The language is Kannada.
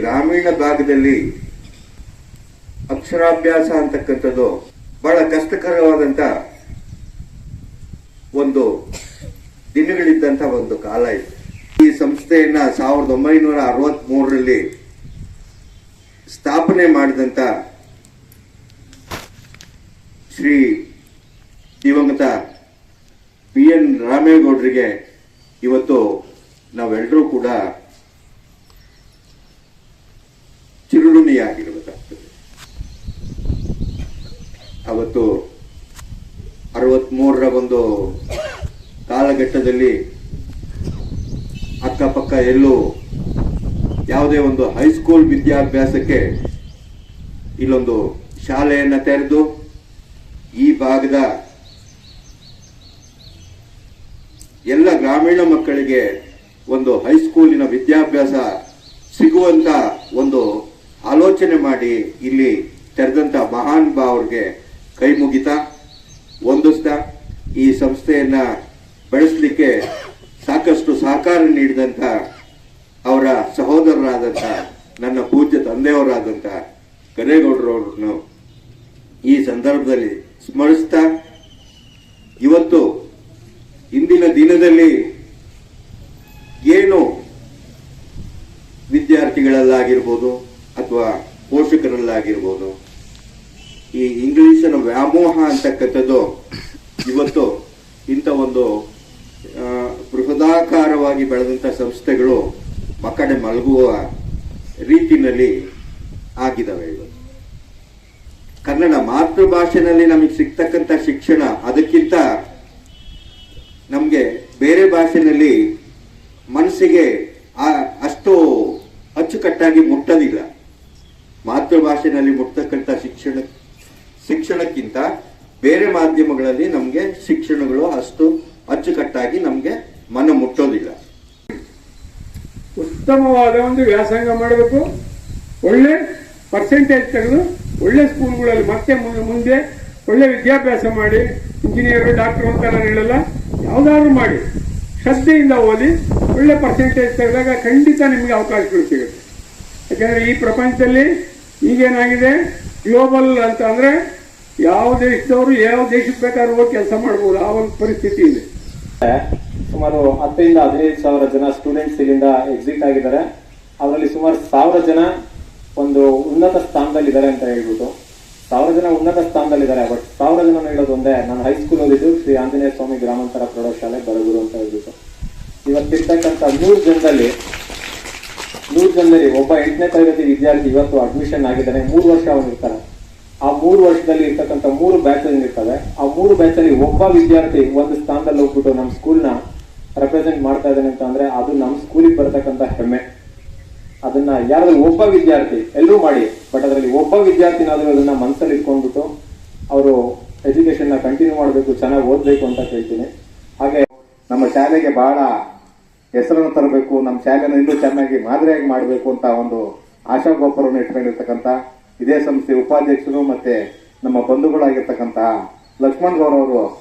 ಗ್ರಾಮೀಣ ಭಾಗದಲ್ಲಿ ಅಕ್ಷರಾಭ್ಯಾಸ ಅಂತಕ್ಕಂಥದ್ದು ಬಹಳ ಕಷ್ಟಕರವಾದಂತ ಒಂದು ದಿನಗಳಿದ್ದಂತ ಒಂದು ಕಾಲ ಇದೆ. ಈ ಸಂಸ್ಥೆಯನ್ನ ಸಾವಿರದ ಒಂಬೈನೂರ ಅರವತ್ತ್ ಮೂರರಲ್ಲಿ ಸ್ಥಾಪನೆ ಮಾಡಿದಂತ ಶ್ರೀ ದಿವಂಗತ ಪಿ ಎನ್ ರಾಮೇಗೌಡರಿಗೆ ಇವತ್ತು ನಾವೆಲ್ಲರೂ ಕೂಡ ಅವತ್ತು ಅರವತ್ಮೂರರ ಒಂದು ಕಾಲಘಟ್ಟದಲ್ಲಿ ಅಕ್ಕಪಕ್ಕ ಎಲ್ಲೂ ಯಾವುದೇ ಒಂದು ಹೈಸ್ಕೂಲ್ ವಿದ್ಯಾಭ್ಯಾಸಕ್ಕೆ ಇಲ್ಲೊಂದು ಶಾಲೆಯನ್ನು ತೆರೆದು ಈ ಭಾಗದ ಎಲ್ಲ ಗ್ರಾಮೀಣ ಮಕ್ಕಳಿಗೆ ಒಂದು ಹೈಸ್ಕೂಲಿನ ವಿದ್ಯಾಭ್ಯಾಸ ಸಿಗುವಂತ ಒಂದು ಆಲೋಚನೆ ಮಾಡಿ ಇಲ್ಲಿ ತೆರೆದಂತ ಮಹಾನ್ ಭಾವರಿಗೆ ಕೈ ಮುಗಿತಾ. ಹೊಂದಿಸ್ತಾ ಈ ಸಂಸ್ಥೆಯನ್ನ ಬೆಳೆಸಲಿಕ್ಕೆ ಸಾಕಷ್ಟು ಸಹಕಾರ ನೀಡಿದಂತ ಅವರ ಸಹೋದರರಾದಂತ, ನನ್ನ ಪೂಜ್ಯ ತಂದೆಯವರಾದಂತ ಕರೇಗೌಡರವ್ರನ್ನು ಈ ಸಂದರ್ಭದಲ್ಲಿ ಸ್ಮರಿಸ್ತಾ, ಇವತ್ತು ಇಂದಿನ ದಿನದಲ್ಲಿ ಏನು ವಿದ್ಯಾರ್ಥಿಗಳಲ್ಲಾಗಿರ್ಬೋದು ಅಥವಾ ಪೋಷಕರಲ್ಲಾಗಿರ್ಬೋದು ಈ ಇಂಗ್ಲಿಷಿನ ವ್ಯಾಮೋಹ ಅಂತಕ್ಕಂಥದ್ದು ಇವತ್ತು ಇಂಥ ಒಂದು ಬೃಹದಾಕಾರವಾಗಿ ಬೆಳೆದಂಥ ಸಂಸ್ಥೆಗಳು ಮಕ್ಕಡೆ ಮಲಗುವ ರೀತಿನಲ್ಲಿ ಆಗಿದ್ದಾವೆ ಇವತ್ತು. ಕನ್ನಡ ಮಾತೃಭಾಷೆನಲ್ಲಿ ನಮಗೆ ಸಿಗ್ತಕ್ಕಂಥ ಶಿಕ್ಷಣ ಅದಕ್ಕಿಂತ ನಮಗೆ ಬೇರೆ ಭಾಷೆನಲ್ಲಿ ಮನಸ್ಸಿಗೆ ಅಷ್ಟು ಅಚ್ಚುಕಟ್ಟಾಗಿ ಮುಟ್ಟೋದಿಲ್ಲ. ಮಾತೃಭಾಷೆನಲ್ಲಿ ಮುಟ್ತಕ್ಕಂಥ ಶಿಕ್ಷಣ ಶಿಕ್ಷಣಕ್ಕಿಂತ ಬೇರೆ ಮಾಧ್ಯಮಗಳಲ್ಲಿ ನಮಗೆ ಶಿಕ್ಷಣಗಳು ಅಷ್ಟು ಅಚ್ಚುಕಟ್ಟಾಗಿ ನಮಗೆ ಮನ ಮುಟ್ಟೋದಿಲ್ಲ. ಉತ್ತಮವಾದ ಒಂದು ವ್ಯಾಸಂಗ ಮಾಡಬೇಕು. ಒಳ್ಳೆ ಪರ್ಸೆಂಟೇಜ್ ತೆಗೆದು ಒಳ್ಳೆ ಸ್ಕೂಲ್ಗಳಲ್ಲಿ ಮತ್ತೆ ಮುಂದೆ ಒಳ್ಳೆ ವಿದ್ಯಾಭ್ಯಾಸ ಮಾಡಿ ಇಂಜಿನಿಯರ್ ಡಾಕ್ಟರ್ ಅಂತ ನಾನು ಹೇಳಲ್ಲ, ಯಾವ್ದಾದ್ರು ಮಾಡಿ. ಶ್ರದ್ಧೆಯಿಂದ ಓದಿ ಒಳ್ಳೆ ಪರ್ಸೆಂಟೇಜ್ ತೆಗೆದಾಗ ಖಂಡಿತ ನಿಮಗೆ ಅವಕಾಶಗಳು ಸಿಗುತ್ತೆ. ಯಾಕಂದ್ರೆ ಈ ಪ್ರಪಂಚದಲ್ಲಿ ಈಗೇನಾಗಿದೆ? ಗ್ಲೋಬಲ್ ಅಂತ ಅಂದ್ರೆ ಯಾವ ದೇಶದವರು ಯಾವ ದೇಶಕ್ಕೆ ಬೇಕಾದ್ರೂ ಹೋಗಿ ಕೆಲಸ ಮಾಡಬಹುದು ಆ ಒಂದು ಪರಿಸ್ಥಿತಿ ಇದೆ. ಸುಮಾರು ಹತ್ತರಿಂದ ಹದಿನೈದು ಸಾವಿರ ಜನ ಸ್ಟೂಡೆಂಟ್ಸ್ ಇಲ್ಲಿಂದ ಎಕ್ಸಿಟ್ ಆಗಿದ್ದಾರೆ. ಅವರಲ್ಲಿ ಸುಮಾರು ಸಾವಿರ ಜನ ಒಂದು ಉನ್ನತ ಸ್ಥಾನದಲ್ಲಿದ್ದಾರೆ ಅಂತ ಹೇಳ್ಬಿಟ್ಟು. ಸಾವಿರ ಜನ ಉನ್ನತ ಸ್ಥಾನದಲ್ಲಿದ್ದಾರೆ ಬಟ್ ಸಾವಿರ ಜನ ಹೇಳೋದು ಒಂದೇ, ನಾನು ಹೈಸ್ಕೂಲ್ ಓದಿದ್ದು ಶ್ರೀ ಆಂಜನೇಯ ಸ್ವಾಮಿ ಗ್ರಾಮಾಂತರ ಪ್ರೌಢಶಾಲೆ, ಬರಗೂರು ಅಂತ ಹೇಳ್ಬಿಟ್ಟು. ಇವತ್ತಿರ್ತಕ್ಕಂಥ ನೂರು ಜನದಲ್ಲಿ ನೂರು ಜನರಲ್ಲಿ ಒಬ್ಬ ಎಂಟನೇ ತರಗತಿ ವಿದ್ಯಾರ್ಥಿ ಇವತ್ತು ಅಡ್ಮಿಷನ್ ಆಗಿದ್ದಾನೆ, ಮೂರು ವರ್ಷ ಅವನು ಇರ್ತಾನೆ. ಆ ಮೂರು ವರ್ಷದಲ್ಲಿ ಇರ್ತಕ್ಕಂಥ ಮೂರು ಬ್ಯಾಚ್ ಇರ್ತವೆ. ಆ ಮೂರು ಬ್ಯಾಚ್ ಅಲ್ಲಿ ಒಬ್ಬ ವಿದ್ಯಾರ್ಥಿ ಒಂದು ಸ್ಥಾನದಲ್ಲಿ ಹೋಗ್ಬಿಟ್ಟು ನಮ್ಮ ಸ್ಕೂಲ್ನ ರೆಪ್ರೆಸೆಂಟ್ ಮಾಡ್ತಾ ಇದ್ದಾನೆ ಅಂತ ಅಂದ್ರೆ ಅದು ನಮ್ಮ ಸ್ಕೂಲಿಗೆ ಬರತಕ್ಕಂಥ ಹೆಮ್ಮೆ. ಅದನ್ನ ಯಾರಾದ್ರೂ ಒಬ್ಬ ವಿದ್ಯಾರ್ಥಿ ಎಲ್ಲರೂ ಮಾಡಿ ಬಟ್ ಅದರಲ್ಲಿ ಒಬ್ಬ ವಿದ್ಯಾರ್ಥಿನಾದ್ರೂ ಅದನ್ನ ಮನಸ್ಸಲ್ಲಿ ಇಟ್ಕೊಂಡ್ಬಿಟ್ಟು ಅವರು ಎಜುಕೇಶನ್ನ ಕಂಟಿನ್ಯೂ ಮಾಡಬೇಕು, ಚೆನ್ನಾಗಿ ಓದಬೇಕು ಅಂತ ಕೇಳ್ತೀನಿ. ಹಾಗೆ ನಮ್ಮ ಶಾಲೆಗೆ ಬಹಳ ಹೆಸರನ್ನು ತರಬೇಕು ನಮ್ಮ ಶಾಲೆನ ಇನ್ನೂ ಚೆನ್ನಾಗಿ ಮಾದರಿಯಾಗಿ ಮಾಡಬೇಕು ಅಂತ ಒಂದು ಆಶಾ ಗೋಪುರವನ್ನು ಇಟ್ಕೊಂಡಿರ್ತಕ್ಕಂಥ ಇದೇ ಸಂಸ್ಥೆ ಉಪಾಧ್ಯಕ್ಷರು ಮತ್ತೆ ನಮ್ಮ ಬಂಧುಗಳಾಗಿರ್ತಕ್ಕಂತಹ ಲಕ್ಷ್ಮಣ್ ಗೌರವರು.